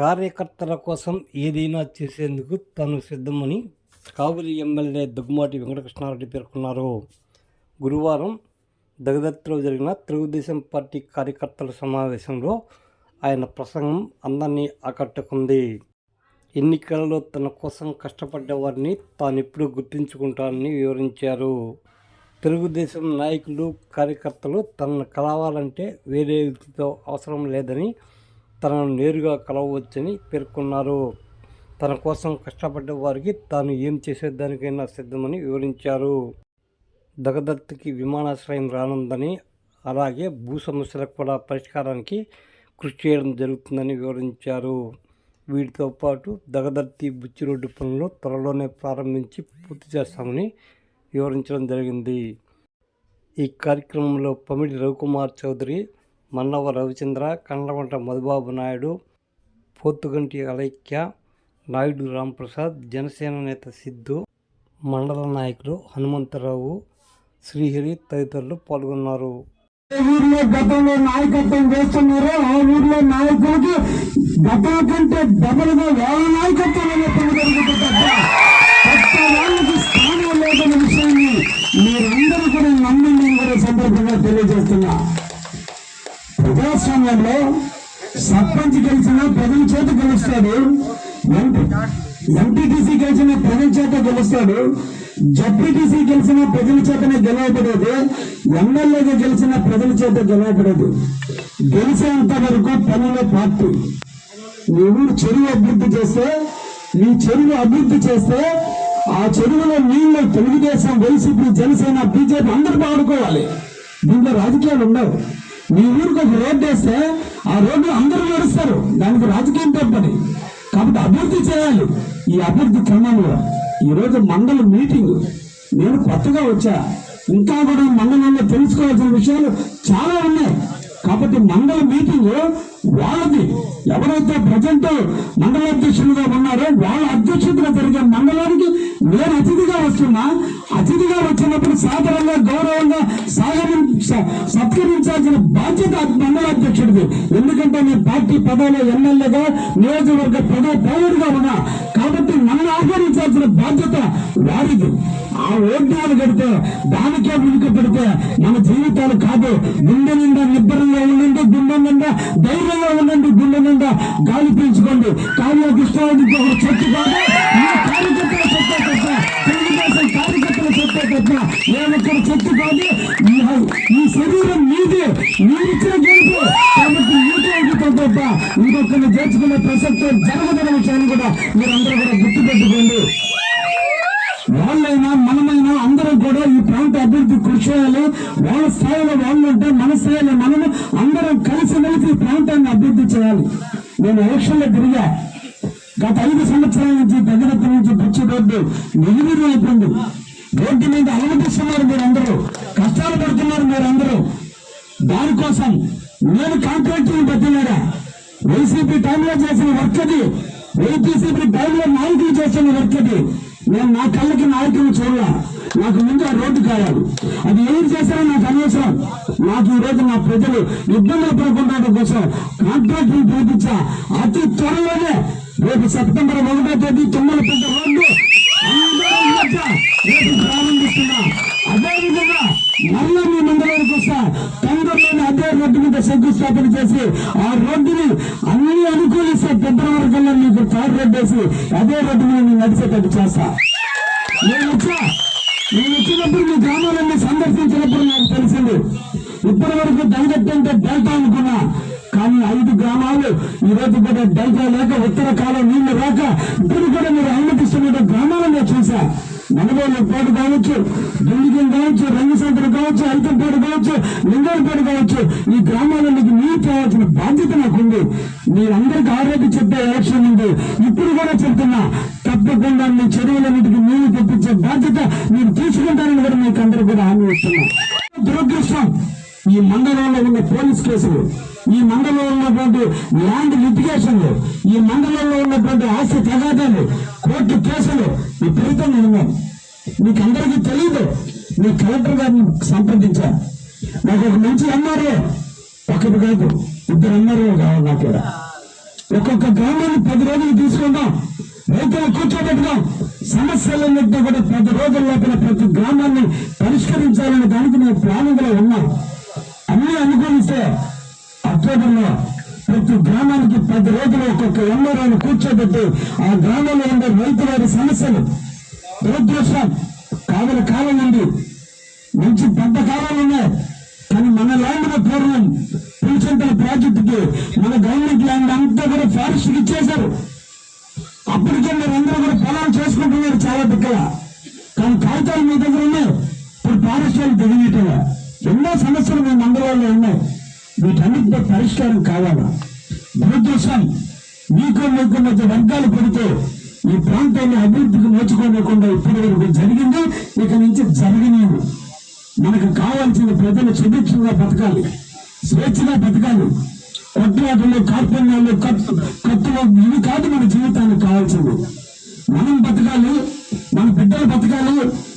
కార్యకర్తల కోసం ఏదైనా చేసేందుకు తాను సిద్ధమని కాబూలి ఎమ్మెల్యే దుగ్గుమాటి వెంకటకృష్ణారెడ్డి పేర్కొన్నారు. గురువారం దగదత్తిలో జరిగిన తెలుగుదేశం పార్టీ కార్యకర్తల సమావేశంలో ఆయన ప్రసంగం అందరినీ ఆకట్టుకుంది. ఎన్నికలలో తన కోసం కష్టపడ్డ వారిని తానెప్పుడు గుర్తించుకుంటానని వివరించారు. తెలుగుదేశం నాయకులు కార్యకర్తలు తనను కలవాలంటే వేరే వ్యక్తితో అవసరం లేదని తనను నేరుగా కలవవచ్చని పేర్కొన్నారు. తన కోసం కష్టపడ్డ వారికి తాను ఏం చేసేదానికైనా సిద్ధమని వివరించారు. దగదత్తుకి విమానాశ్రయం రానుందని అలాగే భూ సమస్యలకు కూడా పరిష్కారానికి కృషి చేయడం జరుగుతుందని వివరించారు. వీటితో పాటు దగదత్తి బుచ్చి రోడ్డు పనులు త్వరలోనే ప్రారంభించి పూర్తి చేస్తామని వివరించడం జరిగింది. ఈ కార్యక్రమంలో పమిడి రవికుమార్ చౌదరి మన్నవ రవిచంద్ర కండవంట మధుబాబు నాయుడు పోతుగంటి అలైక్య నాయుడు రాంప్రసాద్ జనసేన నేత సిద్ధు మండల నాయకులు హనుమంతరావు శ్రీహరి తదితరులు పాల్గొన్నారు. ఊర్లో గతంలో నాయకత్వం చేస్తున్నారో ఆ ఊర్లో నాయకులకి గతం కంటే డబలుగా వాళ్ళ నాయకత్వం అనేటువంటి జరుగుతుంది స్థానం లేదన్న విషయాన్ని మీరందరూ కూడా నమ్మి కూడా సందర్భంగా తెలియజేస్తున్నా. ప్రజాస్వామ్యంలో సర్పంచ్ గెలిచిన ప్రజల చేత గెలుస్తాడు. ఎంపీటీసీ గెలిచిన ప్రజల చేత గెలుస్తాడు. జడ్పీటీసీ గెలిచిన ప్రజల చేతనే గెలవబడేది. ఎమ్మెల్యేగా గెలిచిన ప్రజల చేత గెలవబడదు. గెలిచేంత వరకు పనుల పార్టీ. నీ ఊరు చెరువు అభివృద్ధి చేస్తే నీ చెరువు అభివృద్ధి చేస్తే ఆ చెరువులో నీళ్ళు తెలుగుదేశం వైసీపీ జనసేన బీజేపీ అందరూ పాడుకోవాలి. దీంట్లో రాజకీయాలు ఉండవు. మీ ఊరికి ఒక రోడ్డు వేస్తే ఆ రోడ్డు అందరూ నడుస్తారు. దానికి రాజకీయం తప్పని. కాబట్టి అభివృద్ధి చేయాలి. ఈ అభివృద్ధి క్రమంలో. ఈ రోజు మండల మీటింగ్. నేను కొత్తగా వచ్చా. ఇంకా కూడా మండలంలో తెలుసుకోవాల్సిన విషయాలు చాలా ఉన్నాయి. కాబట్టి మండల మీటింగ్ వాళ్ళది. ఎవరైతే ప్రజెంట్ మండల అధ్యక్షులుగా ఉన్నారో వాళ్ళ అధ్యక్షతలో జరిగే మండలానికి నేను అతిథిగా వస్తున్నా. అతిథిగా వచ్చినప్పుడు సాధారణంగా గౌరవంగా సాగరి సత్కరించాల్సిన బాధ్యత మండల అధ్యక్షుడిది. ఎందుకంటే నేను పార్టీ పదవిలో ఎమ్మెల్యేగా నియోజకవర్గ పదవి పౌరుడిగా ఉన్నా. కాబట్టి నన్ను ఆహ్వానించాల్సిన బాధ్యత వారిది. ఆ ఓట్యాలు కడితే దానికే మునిక పెడితే మన జీవితాలు కాదు. నిండు నిండా నిబ్బరంగా ఉండండి గుండె నిండా ధైర్యంగా ఉండండి గుండె నిండా గాలి పీల్చుకోండి. కావ్య కృష్ణానికి ఒక చెట్టు కాదు. కార్యకర్తల చెట్టే తప్ప తెలుగుదేశం కార్యకర్తల చెట్టే తప్ప ఏ ఒక్కరి చెట్టు కాదు. ఈ- శరీరం మీదే మీరిచ్చిన గెలుపు. కాబట్టి మీకే అడుగుతాం తప్ప ఇంకొకరిని చేర్చుకునే ప్రసక్తి జరగదన్న విషయాన్ని కూడా మీరందరూ కూడా గుర్తుపెట్టుకోండి. వాళ్ళైనా మనమైనా అందరం కూడా ఈ ప్రాంత అభివృద్ధి కృషి చేయాలి. వాళ్ళ స్థాయిలో వాళ్ళు ఉంటే మన స్థాయిలో మనము అందరం కలిసి మెలిసి ప్రాంతాన్ని అభివృద్ధి చేయాలి. నేను ఎలక్షన్లో తిరిగా గత ఐదు సంవత్సరాల నుంచి దగ్గరత్త నుంచి పిచ్చి రోడ్డు నిర్వీర్యం అయిపోయింది. రోడ్డు మీద అలమటిస్తున్నారు మీరందరూ. కష్టాలు పడుతున్నారు మీరందరూ. దానికోసం నేను కాంట్రాక్టింగ్ పెట్టినాడా వైసీపీ టైంలో చేసిన వర్క్ అది. వైసీపీ టైంలో నాయకులు చేసిన వర్క్ అది. నేను నా కళ్ళకి నాయకులు చూడాల. నాకు ముందు ఆ రోడ్డు కావాలి. అది ఏం చేస్తారో నాకు అనవసరం. నాకు ఈ రోజు నా ప్రజలు ఇబ్బందులు పడకుండా కోసం కాంట్రాక్టులు పిలిపించా. అతి త్వరలోనే రేపు సెప్టెంబర్ ఒకటో తేదీ తుమ్మలపేట రోడ్డు రేపు ప్రారంభిస్తున్నా. అదే విధంగా మళ్ళీ మీ మండలానికి వస్తా. తొందరలోనే అదే రోడ్డు మీద శంకుస్థాపన చేసి ఆ రోడ్డుని అన్ని అనుకూలిస్తే ఫిబ్రవరి కల్లా అదే రోడ్డు మీద నేను నడిచేటట్టు చేస్తా. నేను వచ్చా. నేను వచ్చినప్పుడు మీ గ్రామాలన్నీ సందర్శించినప్పుడు నాకు తెలిసింది. ఇప్పటి వరకు దళగట్టు అంటే డెల్టా అనుకున్నా. కానీ ఐదు గ్రామాలు ఈ రోజు కూడా డెల్టా లేక ఉత్తర కాలం నీళ్ళు రాక ఇప్పుడు కూడా మీరు అనుమతిస్తున్న గ్రామాలను నేను చూసా మనగోళ్ళు పాటు కావచ్చు దుండికి కావచ్చు రంగసంతరు కావచ్చు ఐతంపేట కావచ్చు లింగంపేట కావచ్చు ఈ గ్రామాలకి నీరు తేవాల్సిన బాధ్యత నాకుంది. మీరందరికీ ఆరోగ్య చెప్పే ఎలక్షన్ ఉంది. ఇప్పుడు కూడా చెప్తున్నా తప్పకుండా మీ చెరువులన్నిటికీ నీళ్ళు తెప్పించే బాధ్యత మీరు తీసుకుంటారని కూడా మీకు అందరూ కూడా హామీ ఇస్తున్నా. దురదృష్టం ఈ మండలంలో ఉన్న పోలీస్ కేసులు ఈ మండలంలో ఉన్నటువంటి ల్యాండ్ లిటిగేషన్లు ఈ మండలంలో ఉన్నటువంటి ఆస్తి తగాదాలు కోర్టు కేసులు విపరీతంగా ఉన్నాయి. మీకు అందరికీ తెలియదు మీ కలెక్టర్ గారిని సంప్రదించా. నాకు ఒక మంచి ఎంఆర్ఓ ఒకటి కాదు ఇద్దరు ఎంఆర్ఓ కావాలి నాకు ఒక్కొక్క గ్రామాన్ని పది రోజులు తీసుకుందాం. రైతులు కూర్చోబెట్టుదాం. సమస్యలన్నింటినీ కూడా పది రోజుల లోపల ప్రతి గ్రామాన్ని పరిష్కరించాలనే దానికి నేను ప్లానింగ్లో ఉన్నా. ఉన్నాం అన్ని అనుకూలిస్తే అక్టోబర్లో ప్రతి గ్రామానికి పది రోజులు ఒక్కొక్క ఎంఆర్ఓని కూర్చోబెట్టి ఆ గ్రామంలో ఉండే రైతు వారి సమస్యలు దురదృష్టం. కావల కాలం ఉంది మంచి పెద్ద కాలాలు ఉన్నాయి. కానీ మన ల్యాండ్లో పూర్వం పులిచింతల ప్రాజెక్టుకి మన గవర్నమెంట్ ల్యాండ్ అంతా కూడా ఫారెస్ట్ ఇచ్చేశారు. అప్పటికే మీరు అందరూ కూడా పొలాలు చేసుకుంటున్నారు చాలా దగ్గర కానీ కాగితాలు మీ దగ్గర ఉన్నాయి. ఇప్పుడు ఫారెస్ట్ వాళ్ళు దిగినట్టుగా ఎన్నో సమస్యలు మీ మండలాల్లో ఉన్నాయి. వీటన్నిటితో పరిష్కారం కావాలా? దురదృష్టం. మీకు మీకు మధ్య వర్గాలు పెడితే ఈ ప్రాంతాన్ని అభివృద్ధికి నోచుకోలేకుండా ఇప్పటి వరకు జరిగింది ఇక నుంచి జరగలేదు మనకు కావాల్సిన ప్రజలు సుభిక్షంగా బతకాలి స్వేచ్ఛగా బతకాలి. కొట్లాటలు కార్పణ్యాలు కత్తు కత్తులు ఇవి కాదు మన జీవితానికి కావాల్సింది మనం బతకాలి మన బిడ్డలు బతకాలి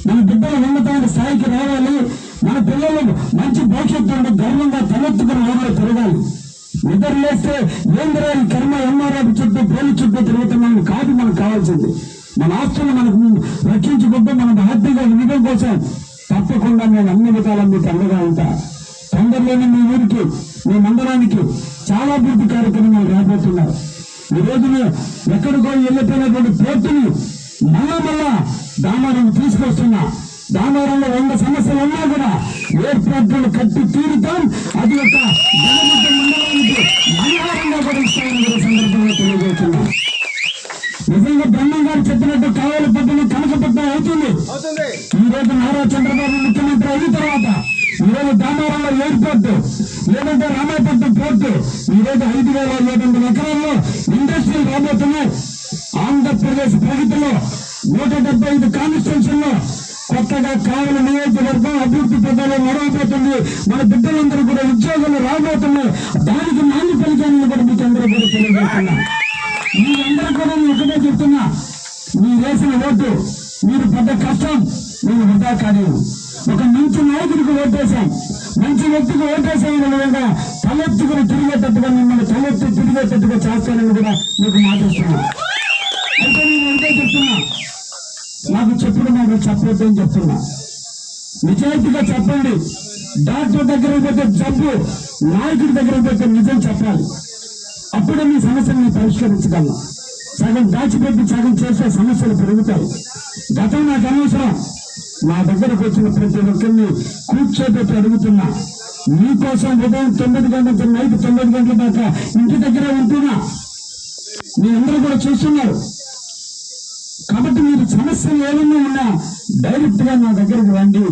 మన బిడ్డలు ఉన్నతమైన స్థాయికి రావాలి మన పిల్లలు మంచి భవిష్యత్తు గర్వంగా తలెత్తుకుని ఊళ్ళో పెరగాలి నిద్ర లేస్తే ఏంద్రా కర్మ ఎంఆర్ఎఫ్ చుట్టూ పోలీస్ చుట్టూ తిరుగుతున్నాం కాదు మనకు కావాల్సింది. మన ఆస్తులు మనకు రక్షించుకుంటూ మనం హ్యాపీగా ఉండడం కోసం తప్పకుండా నేను అన్ని విధాలా మీకు అండగా ఉంటా. తొందరలోనే మీ ఊరికి మీ మండలానికి చాలా అభివృద్ధి కార్యక్రమాలు రాబోతున్నారు ఈ రోజున ఎక్కడికో వెళ్ళిపోయినటువంటి పోర్టుని మళ్ళా మళ్ళా దామారం తీసుకొస్తున్నా. దామారంలో వంద సమస్యలు ఉన్నా కూడా ఏర్పాట్లు కట్టి తీరుతాం. అది ఒక జనముద్ద మండలానికి మంగళవారంగా కూడా ఇస్తామని కూడా సందర్భంగా తెలియజేస్తున్నాం. నిజంగా బ్రహ్మం గారు చెప్పినట్టు కావాలి పట్టణం కనకపట్నం అవుతుంది. ఈ రోజు నారా చంద్రబాబు ముఖ్యమంత్రి అయిన తర్వాత ఈ రోజు దామోరంలో ఎయిర్పోర్ట్ లేదంటే రామాయపట్నం పోర్టు ఈ రోజు ఐదు వేల ఏడు వందల ఎకరాల్లో ఇండస్ట్రీలు రాబోతున్నాయి. ఆంధ్రప్రదేశ్ ప్రగతిలో నూట డెబ్బై ఐదు కాన్స్టిట్యూషన్లో చక్కగా కావలి నియోజకవర్గం అభివృద్ధి పదాలు నడవబోతుంది. మన బిడ్డలందరూ కూడా ఉద్యోగాలు రాబోతున్నాయి. దానికి నాంది పలికాన్ని కూడా మీకు అందరూ కూడా తెలియజేస్తున్నా. మీరందరూ కూడా నేను ఒకటే చెప్తున్నా. మీరు వేసిన ఓటు మీరు పెద్ద కష్టం నేను వృధా కాలేదు. ఒక మంచి నాయకుడికి ఓటేశాం. మంచి వ్యక్తికి ఓటేసామని విధంగా తలెత్తుకుని తిరిగేటట్టుగా మిమ్మల్ని తలెత్తి తిరిగేటట్టుగా చేస్తానని కూడా మీకు మాట్లాడుతున్నాను అయితే నేను ఒకటే చెప్తున్నా నాకు చెప్పుడు నాకు చెప్పొద్దు అని చెప్తున్నా. నిజాయితీగా చెప్పండి. డాక్టర్ దగ్గర పోతే జబ్బు నాయకుడి దగ్గర పోతే నిజం చెప్పాలి. అప్పుడే మీ సమస్యలను పరిష్కరించగలం. సగం దాచిపెట్టి సగం చేసే సమస్యలు పెరుగుతాయి. గతం నాకు అనవసరం. నా దగ్గరకు వచ్చిన ప్రతి ఒక్కరిని కూర్చోబెట్టి అడుగుతున్నా. మీకోసం ఉదయం తొమ్మిది గంటల నైట్ తొమ్మిది గంటల దాకా ఇంటి దగ్గర ఉంటున్నా. మీ అందరూ కూడా చూస్తున్నారు. కాబట్టి మీరు సమస్యలు ఏమన్నా ఉన్నా డైరెక్ట్గా నా దగ్గరికి రండి.